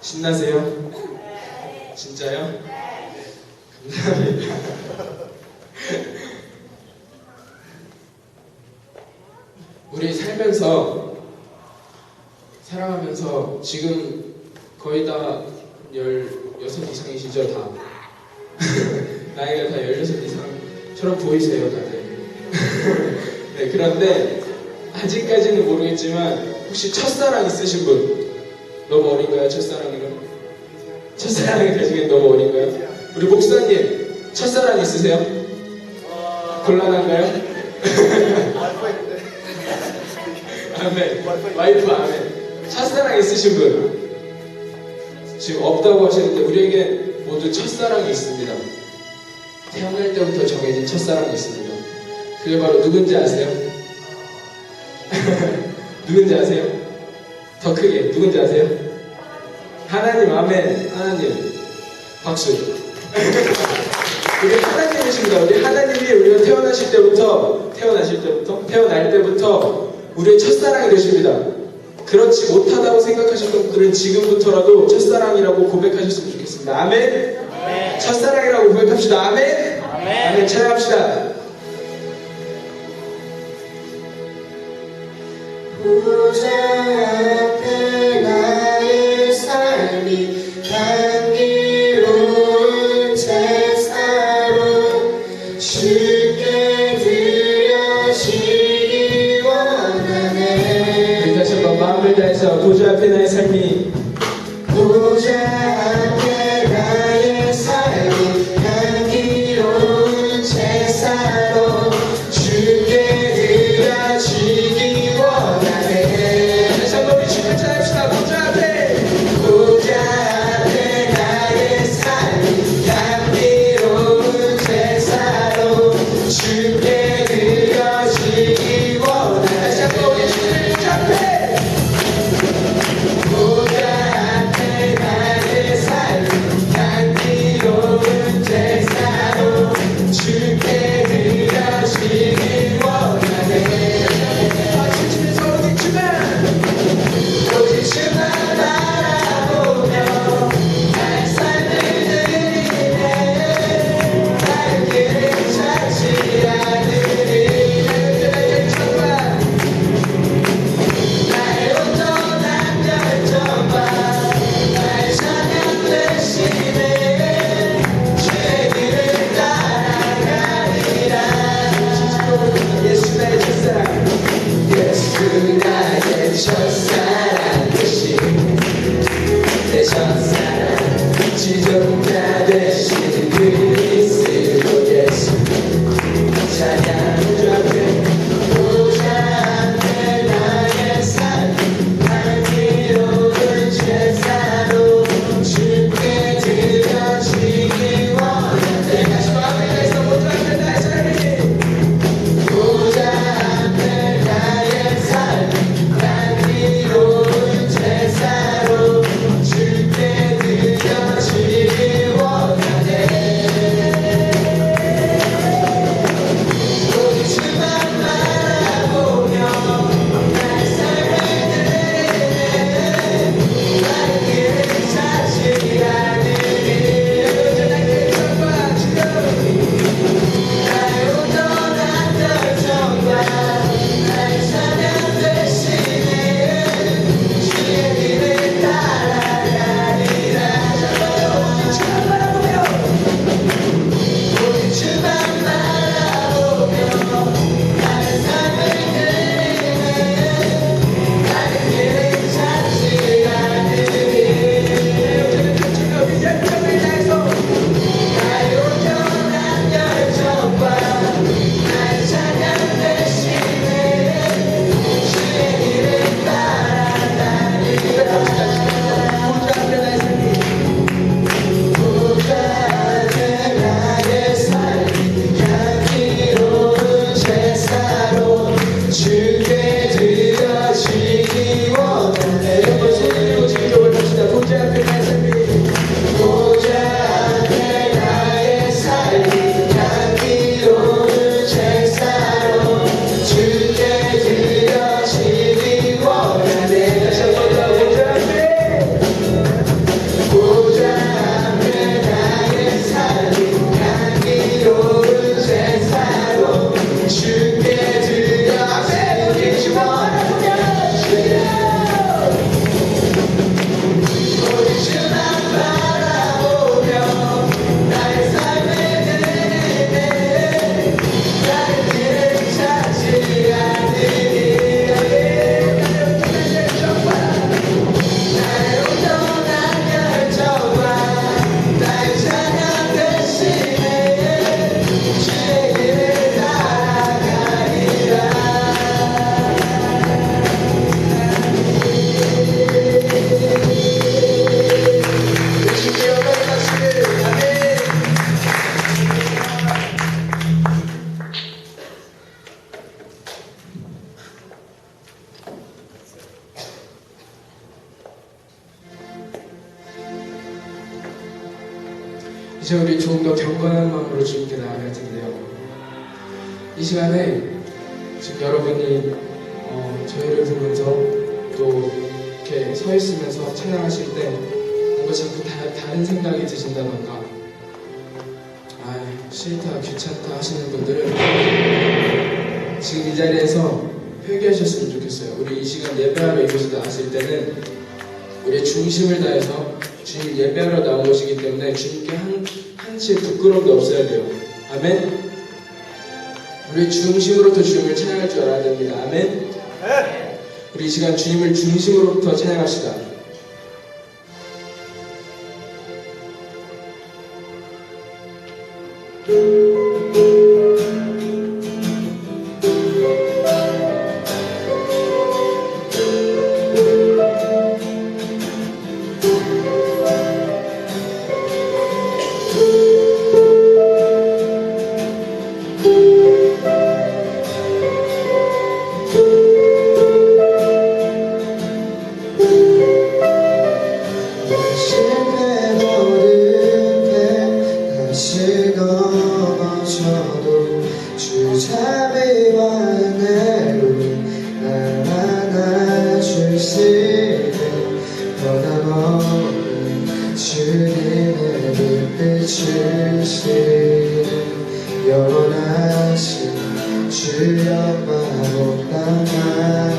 신나세요? 진짜요? 감사합니다. 우리 살면서 살아가면서 지금 거의 다 16 이상이시죠, 다? 나이가 다 16 이상처럼 보이세요, 다들. 네, 그런데 아직까지는 모르겠지만 혹시 첫사랑 있으신 분? 너무 어린가요, 첫사랑이요? 첫사랑이 가지기엔 너무 어린가요? 우리 목사님, 첫사랑 있으세요? 곤란한가요? 아멘. 와이프 아멘. 첫사랑 있으신 분? 지금 없다고 하시는데 우리에게 모두 첫사랑이 있습니다. 태어날 때부터 정해진 첫사랑이 있습니다. 그게 바로 누군지 아세요? 누군지 아세요? 더 크게 누군지 아세요? 하나님 아멘. 하나님. 박수. 우리 하나님이십니다. 우리 하나님이 우리가 태어나실 때부터 태어나실 때부터 태어날 때부터 우리의 첫사랑이 되십니다. 그렇지 못하다고 생각하셨던 분들은 지금부터라도 첫사랑이라고 고백하셨으면 좋겠습니다. 아멘? 첫사랑이라고 고백합시다. 아멘? 아멘. 찬양합시다. 보좌 앞에 나의 삶이 향기로운 제사로 주께 드려지기 원하네. 우리 다시 한번 마음을 다해서 보좌 앞에 나의 삶이 보좌 이제 우리 조금 더 경건한 마음으로 주님께 나아갈 텐데요. 이 시간에 지금 여러분이 어, 저희를 보면서 또 이렇게 서 있으면서 찬양하실 때 뭔가 자꾸 다, 다른 생각이 드신다던가 아 싫다 귀찮다 하시는 분들은 지금 이 자리에서 회개하셨으면 좋겠어요. 우리 이 시간 예배하러 이곳에 나왔을 때는 우리의 중심을 다해서 주님 예배하러 나온 것이기 때문에 주님께 한, 한치의 부끄러움도 없어야 돼요. 아멘. 우리의 중심으로부터 주님을 찬양할 줄 알아야 됩니다. 아멘. 우리 이 시간 주님을 중심으로부터 찬양합시다. 실패 주시네 영원하신 주 영광 복당하